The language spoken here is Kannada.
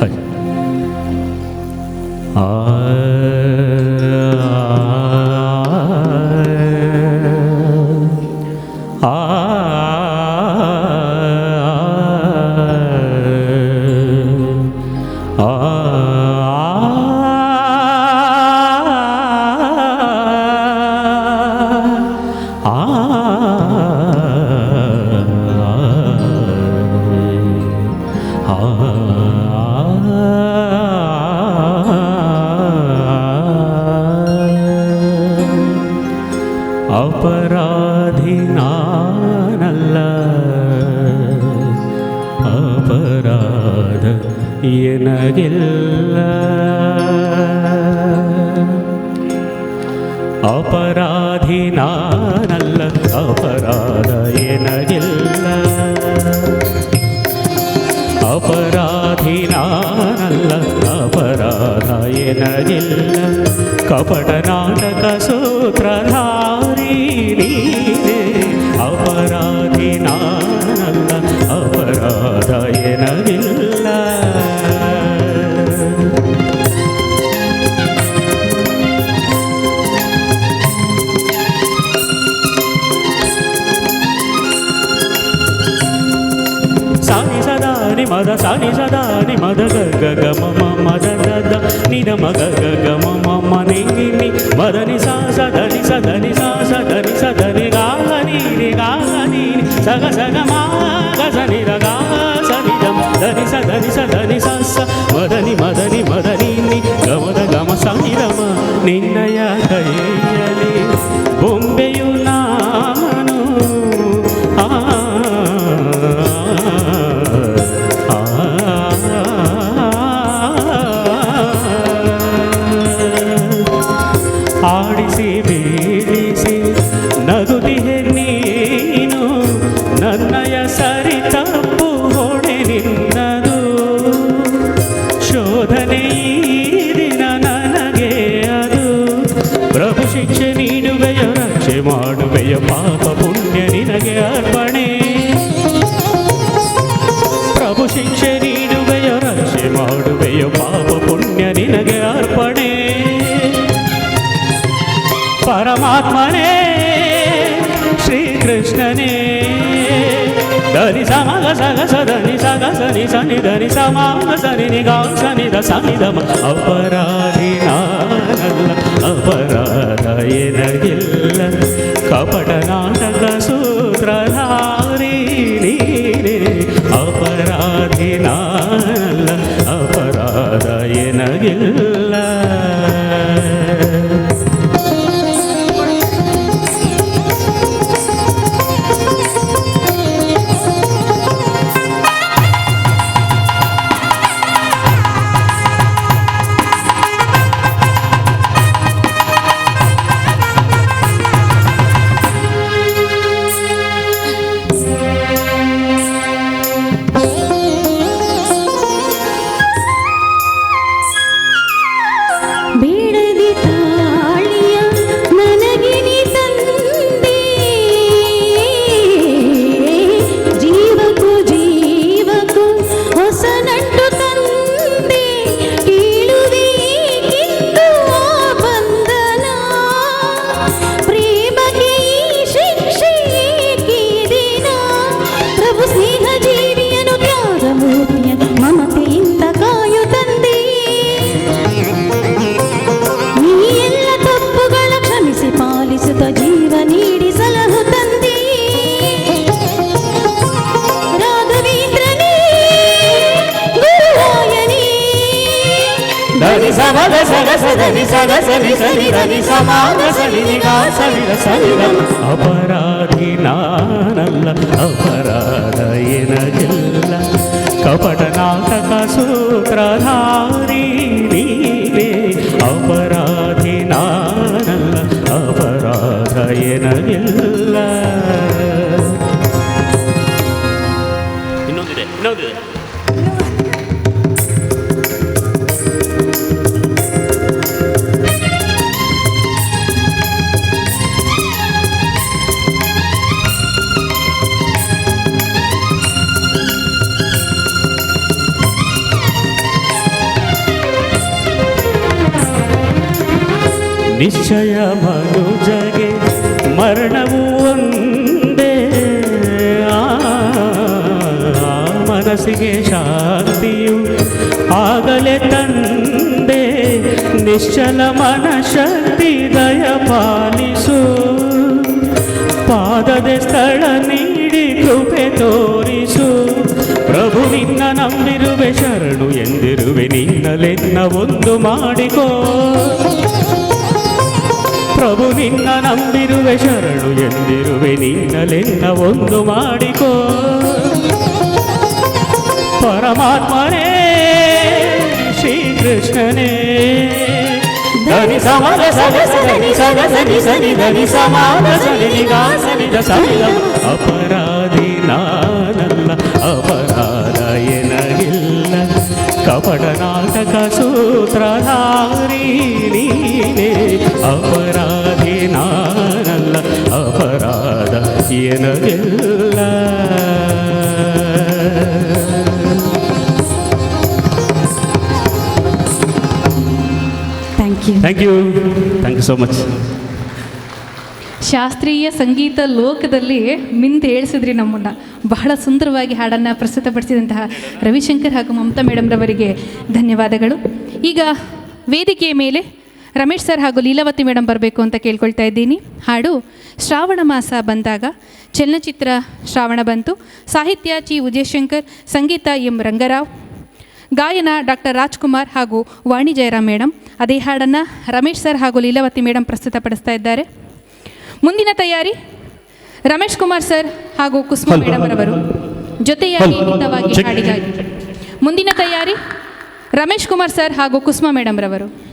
ആ ಎನಗಿಲ್ಲ ಅಪರಾಧಿ ನಾನಲ್ಲ ಅಪರಾಧ ಎನಗಿಲ್ಲ ಅಪರಾಧಿ ನಾನಲ್ಲ ಅಪರಾಧ ಎನಗಿಲ್ಲ ಕಪಟ మద సని సదా ని మద గగ గమ మద దద నిద మగ గగ మమ మని ని మదని సా సదని సదని సా సదని సదని గాలని ని గాలని సగ సగ మా గ సని రగా సని దమ దని సదని సదని స మదని మదని మద కృష్ణనే. ధని సమగ సగ సదని సగ సని సని ధని సమాగ సని నిగా సని ద సమిదమ అపరాధి నారద అపరాధ ఎనగిల్ల కపటనా ಅಪರಾಧಿ ನಾನಲ್ಲ ಅಪರಾಧ ಎನಗಿಲ್ಲ ಕಪಟ ನಾಟಕ ಸೂತ್ರಧಾರಿ ಅಪರಾಧಿ ನಾನಲ್ಲ ಅಪರಾಧ ಎನಗಿಲ್ಲ ಇನ್ನೊಂದಿದೆ ಇನ್ನೊಂದಿದೆ. ನಿಶ್ಚಯ ಮನುಜಗೆ ಮರಣವು ಒಂದೇ. ಆ, ಮನಸ್ಸಿಗೆ ಶಾಂತಿಯು ಆಗಲೇ ತಂದೆ. ನಿಶ್ಚಲ ಮನಶಕ್ತಿ ದಯ ಪಾಲಿಸು. ಪಾದದ ಸ್ಥಳ ನೀಡಿ ಕೃಪೆ ತೋರಿಸು. ಪ್ರಭು ನಿನ್ನ ನಂಬಿರುವೆ ಶರಣು ಎಂದಿರುವೆ ನಿನ್ನಲೆನ್ನ ಒಂದು ಮಾಡಿಕೋ. ಪ್ರಭು ನಿನ್ನ ನಂಬಿರುವೆ ಶರಣು ಎಂದಿರುವೆ ನಿನ್ನಲೆನ್ನ ಒಂದು ಮಾಡಿಕೋ ಪರಮಾತ್ಮನೇ ಶ್ರೀಕೃಷ್ಣನೇ ಧನಿ ಸಮಾನ ಸದ ಸನಿ ಸದ ಸನಿ ಸನಿ ಧನಿ ಸಮಾನ ಸನಿ ನಿಗಾ ಸನಿ ದ ಸನಿ ದ ಅಪರಾಧಿ ನಾನಲ್ಲ ನೀನೇ ಅಪರಾಧಿ ನಾನಲ್ಲ ಅಪರಾಧ ಏನಲ್ಲ thank you thank you thank you so much ಶಾಸ್ತ್ರೀಯ ಸಂಗೀತ ಲೋಕದಲ್ಲಿ ಮಿಂದು ಏಳಿಸಿದ್ರಿ ನಮ್ಮನ್ನ. ಬಹಳ ಸುಂದರವಾಗಿ ಹಾಡನ್ನು ಪ್ರಸ್ತುತಪಡಿಸಿದಂತಹ ರವಿಶಂಕರ್ ಹಾಗೂ ಮಮತಾ ಮೇಡಮ್ರವರಿಗೆ ಧನ್ಯವಾದಗಳು. ಈಗ ವೇದಿಕೆಯ ಮೇಲೆ ರಮೇಶ್ ಸರ್ ಹಾಗೂ ಲೀಲಾವತಿ ಮೇಡಮ್ ಬರಬೇಕು ಅಂತ ಕೇಳ್ಕೊಳ್ತಾ ಇದ್ದೀನಿ. ಹಾಡು ಶ್ರಾವಣ ಮಾಸ ಬಂದಾಗ ಚಲನಚಿತ್ರ ಶ್ರಾವಣ ಬಂತು. ಸಾಹಿತ್ಯ ಚಿ ಉದಯಶಂಕರ್ ಸಂಗೀತ ಎಂ. ರಂಗರಾವ್. ಗಾಯನ ಡಾಕ್ಟರ್ ರಾಜ್ಕುಮಾರ್ ಹಾಗೂ ವಾಣಿ ಜಯರಾಮ್ ಮೇಡಮ್ ಅದೇ ಹಾಡನ್ನು ರಮೇಶ್ ಸರ್ ಹಾಗೂ ಲೀಲಾವತಿ ಮೇಡಮ್ ಪ್ರಸ್ತುತಪಡಿಸ್ತಾ ಇದ್ದಾರೆ. ಮುಂದಿನ ತಯಾರಿ ರಮೇಶ್ ಕುಮಾರ್ ಸರ್ ಹಾಗೂ ಕುಸುಮ ಮೇಡಮ್ ರವರು. ಜೊತೆಯಾಗಿ ಹಾಡಿಗಾಗಿ. ಮುಂದಿನ ತಯಾರಿ ರಮೇಶ್ ಕುಮಾರ್ ಸರ್ ಹಾಗೂ ಕುಸುಮ ಮೇಡಮ್ ರವರು.